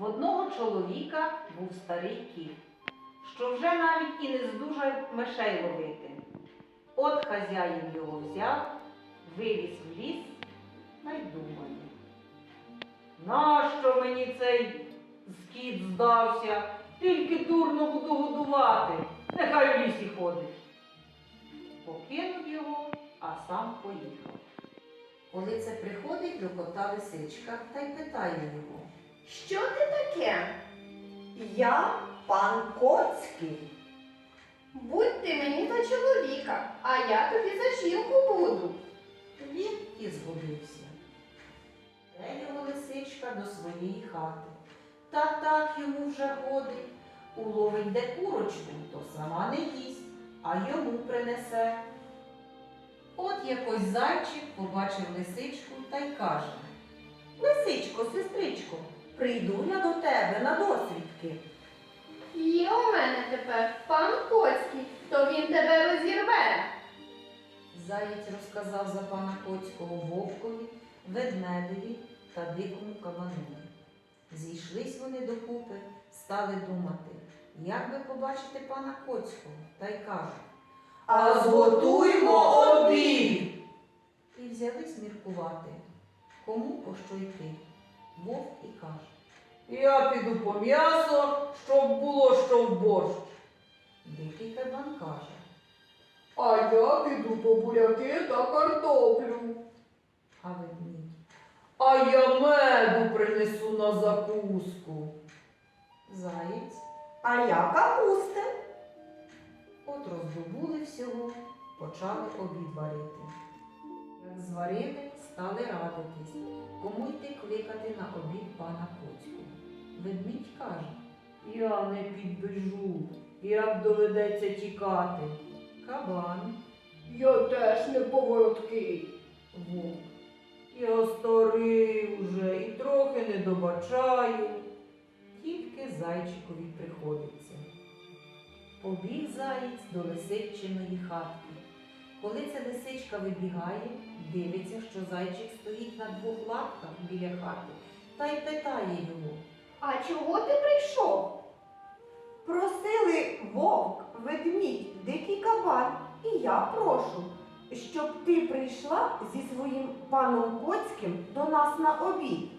В одного чоловіка був старий кіт, що вже навіть і не здужав мишей ловити. От хазяїн його взяв, вивіз в ліс, найдумає. Нащо мені цей скіт здався? Тільки дурно буду годувати. Нехай у лісі ходить. Покинув його, а сам поїхав. Коли це приходить до кота лисичка та й питає його. Що ти таке? Я пан Коцький. Будь ти мені за чоловіка, а я тобі за жінку буду. Він і згодився. Де його лисичка до своєї хати. Та так йому вже ходить. Уловить де курочку, то сама не їсть, а йому принесе. От якось зайчик побачив лисичку та й каже. Лисичко, сестричко, прийду я до тебе на досвідки. Є у мене тепер пан Коцький, то він тебе розірве. Заєць розказав за пана Коцького вовкові, ведмедеві та дикому кабанові. Зійшлись вони докупи, стали думати, як би побачити пана Коцького, та й кажуть. А зготуймо обід. І взялись міркувати, кому по що йти. Вовк і каже. Я піду по м'ясо, щоб було що в борщ. Дикий кабан каже. А я піду по буряки та картоплю. А ведмідь. А я меду принесу на закуску. Заєць. А я капусти. От роздобули всього, почали обід варити. Як зварили, стали радитись, кому йти кликати на обід пана Коцького. Ведмідь каже, Я не підбіжу, як доведеться тікати. кабан, Я теж не повороткий. вовк, Я старий вже і трохи не добачаю. тільки зайчикові приходиться. Побіг заєць до лисичиної хатки. Коли ця лисичка вибігає, дивиться, що зайчик стоїть на двох лапках біля хати та й питає його. А чого ти прийшов? Просили вовк, ведмідь, дикий кабан. І я прошу, щоб ти прийшла зі своїм паном Коцьким до нас на обід.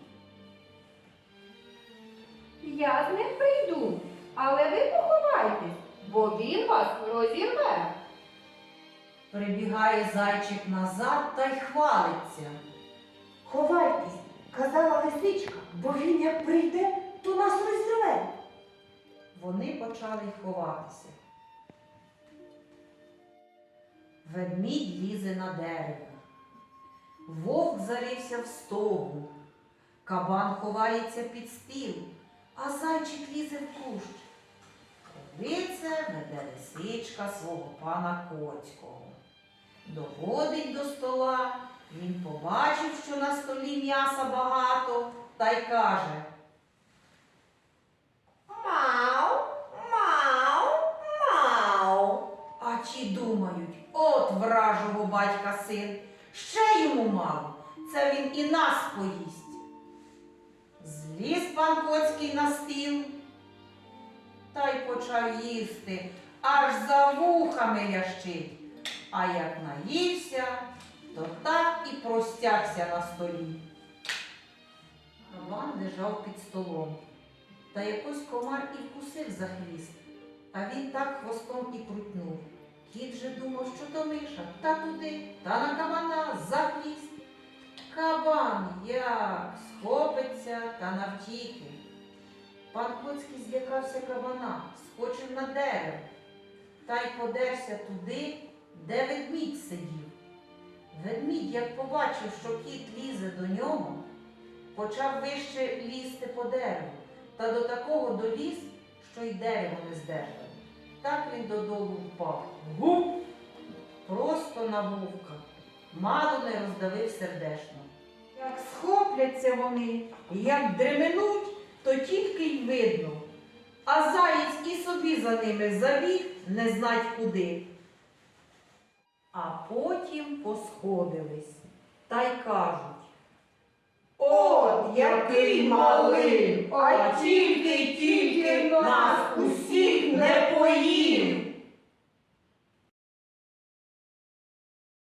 Я з ним прийду, але ви поховайтесь, бо він вас розірве. Прибігає зайчик назад та й хвалиться. Ховайтесь, казала лисичка, бо він як прийде, то нас розірве. Вони почали ховатися. Ведмідь лізе на дерево. Вовк зарився в стогу. Кабан ховається під стіл, а зайчик лізе в кущ. Ковиця веде лисичка свого пана Коцького. Доводить до стола, він побачив, що на столі м'яса багато, та й каже. Мау, мау, мау. А ті думають, от вражого батька син, ще йому мало, це він і нас поїсть. Зліз пан Коцький на стіл та й почав їсти, аж за вухами лящить. А як наївся, то так і простягся на столі. Кабан лежав під столом, та якось комар і вкусив за хвіст. А він так хвостом і крутнув. Кіт же думав, що то миша, та туди, та на кабана за хвіст. Кабан як схопиться та навтіки. Пан Коцький злякався кабана, скочив на дерево та й подерся туди, де ведмідь сидів. Ведмідь, як побачив, що кіт лізе до нього, почав вище лізти по дереву та до такого доліз, що й дерево не здержало. Так він додолу впав. Гуп! Просто на вовка. Мало не роздавив сердешно. Як схопляться вони, як дременуть, то тільки й видно. А заєць і собі за ними забіг, не знать куди. А потім посходились та й кажуть. От який малий! а тільки, тільки нас